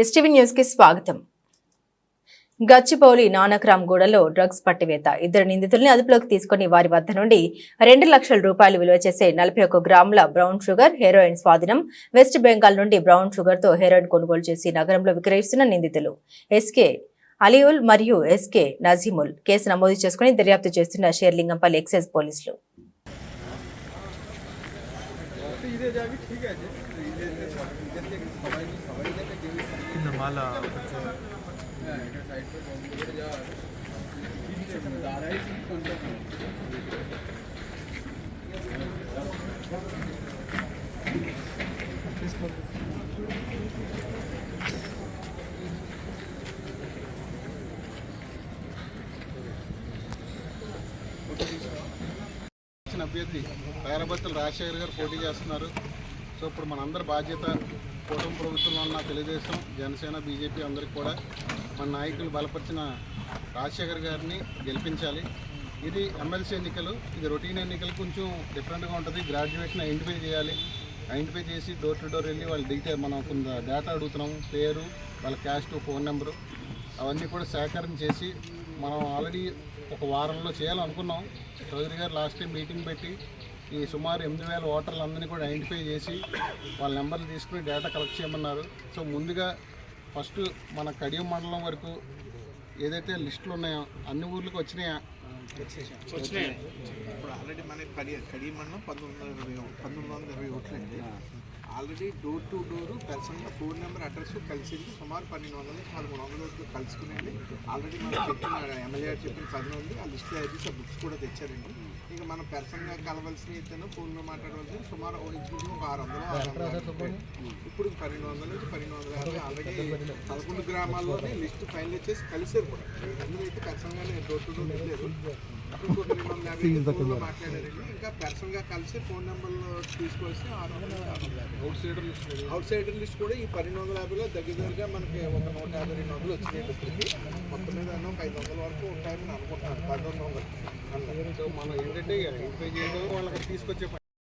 STV న్యూస్కి స్వాగతం. గచ్చిబౌలి నానక్రామ్ గూడలో డ్రగ్స్ పట్టివేత ఇద్దరు నిందితుల్ని అదుపులోకి తీసుకుని వారి వద్ద నుండి రెండు లక్షల రూపాయలు విలువ చేసే నలభై ఒక్క గ్రాముల బ్రౌన్ షుగర్ హెరోయిన్ స్వాధీనం వెస్ట్ బెంగాల్ నుండి బ్రౌన్ షుగర్తో హెరోయిన్ కొనుగోలు చేసి నగరంలో విక్రయిస్తున్న నిందితులు. ఎస్కే అలియుల్ మరియు ఎస్కే నజీముల్ కేసు నమోదు చేసుకుని దర్యాప్తు చేస్తున్న షేర్లింగంపల్లి ఎక్సైజ్ పోలీసులు. কিন্তু মালা Thank you. అభ్యర్థి పైరబత్తులు రాజశేఖర్ గారు పోటీ చేస్తున్నారు. సో ఇప్పుడు మనందరి బాధ్యత కూటమి ప్రభుత్వంలో ఉన్న తెలుగుదేశం జనసేన బీజేపీ అందరికి కూడా మన నాయకులు బలపరిచిన రాజశేఖర్ గారిని గెలిపించాలి. ఇది ఎమ్మెల్సీ ఎన్నికలు ఇది రొటీన్ ఎన్నికలు కొంచెం డిఫరెంట్గా ఉంటుంది. గ్రాడ్యుయేషన్ ఐడెంటిఫై చేయాలి. ఐడెంటిఫై చేసి డోర్ టు డోర్ వెళ్ళి వాళ్ళ డీటెయిల్ మనం కొంత డేటా అడుగుతున్నాం పేరు వాళ్ళ క్యాస్ట్ ఫోన్ నెంబరు అవన్నీ కూడా సేకరణ చేసి మనం ఆల్రెడీ ఒక వారంలో చేయాలనుకున్నాం. చౌదరి గారు లాస్ట్ టైం మీటింగ్ పెట్టి ఈ సుమారు ఎనిమిది వేల ఓటర్లు అందరినీ కూడా ఐడెంటిఫై చేసి వాళ్ళ నెంబర్లు తీసుకుని డేటా కలెక్ట్ చేయమన్నారు. సో ముందుగా ఫస్ట్ మన కడియం మండలం వరకు ఏదైతే లిస్టులు ఉన్నాయో అన్ని ఊర్లకు వచ్చినాయా? వచ్చినాయి. ఇప్పుడు ఆల్రెడీ మనకి కడి కడి మండలం పంతొమ్మిది వందల ఇరవై పంతొమ్మిది వందల ఇరవై ఒకటి ఆల్రెడీ డోర్ టు డోర్ పర్సన్గా ఫోన్ నెంబర్ అడ్రస్ కలిసింది. సుమారు పన్నెండు వందల పదమూడు వందల వరకు కలుసుకునేది. ఆల్రెడీ మనం చెప్పిన ఎమ్మెల్యే గారు చెప్పిన పని ఉంది. ఆ లిస్ట్ అయితే బుక్స్ కూడా తెచ్చారండి. ఇక మనం పర్సన్గా కలవలసిన అయితేనో ఫోన్లో మాట్లాడవలసిన సుమారు ఇంచుమించు ఒక ఆరు వందలు ఆరు వందల. ఇప్పుడు పన్నెండు వందల నుంచి పన్నెండు వందల యాభై ఆల్రెడీ పదకొండు గ్రామాల్లోనే లిస్ట్ ఫైనల్ చేసి కలిసారు కూడా. అందులో అయితే పర్సన్గానే డోర్ టు డోర్ వెళ్ళలేదు వందల యాభై మాట్లాడారండి. ఇంకా పర్సన్గా కలిసి ఫోన్ నెంబర్లు తీసుకొచ్చి ఆరు వందల outsider list outsider list కూడా ఈ పన్నెండు వందల యాభైలో దగ్గర దగ్గరగా మనకి ఒక నూట యాభై రెండు వందలు వచ్చినాయి ఇప్పటికి. మొత్తం మీద అన్న ఒక ఐదు వందల వరకు ఉంటాయని అనుకుంటున్నాను. పదకొండు వందలు. అన్నారు సో మనం ఏంటంటే ఐడెంటిఫై చేయడం వాళ్ళకి తీసుకొచ్చే